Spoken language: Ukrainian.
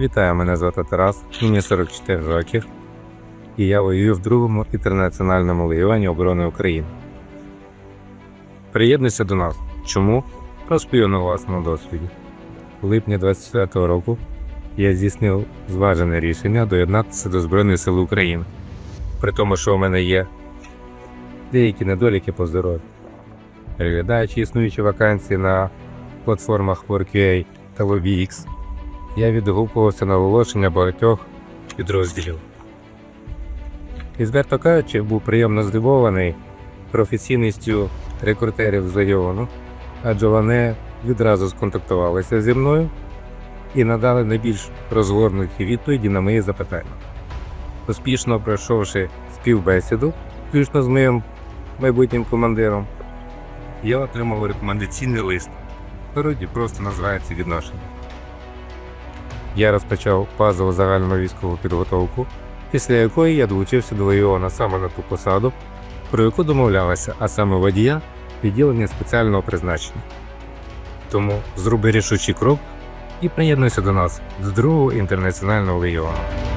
Вітаю, мене звати Тарас, мені 44 роки, і я воюю в другому інтернаціональному легіоні оборони України. Приєднуйся до нас. Чому? Розповів на власному досвіді. У липні 24 року я здійснив зважене рішення доєднатися до Збройних сил України, при тому, що у мене є деякі недоліки по здоров'ю. Переглядаючи існуючі вакансії на платформах WorkUA та LobbyX, я відгукувався на оголошення багатьох підрозділів. І кажучи, був приємно здивований професійністю рекрутерів з регіону, адже вони відразу сконтактувалися зі мною і надали найбільш розгорнуті відповіді на мої запитання. Успішно пройшовши співбесіду, включно з моїм майбутнім командиром, я отримав рекомендаційний лист. Народі просто називається відношення. Я розпочав базову загальну військову підготовку, після якої я долучився до Легіона саме на ту посаду, про яку домовлялися, а саме водія відділення спеціального призначення. Тому зроби рішучий крок і приєднуйся до нас до другого інтернаціонального легіону.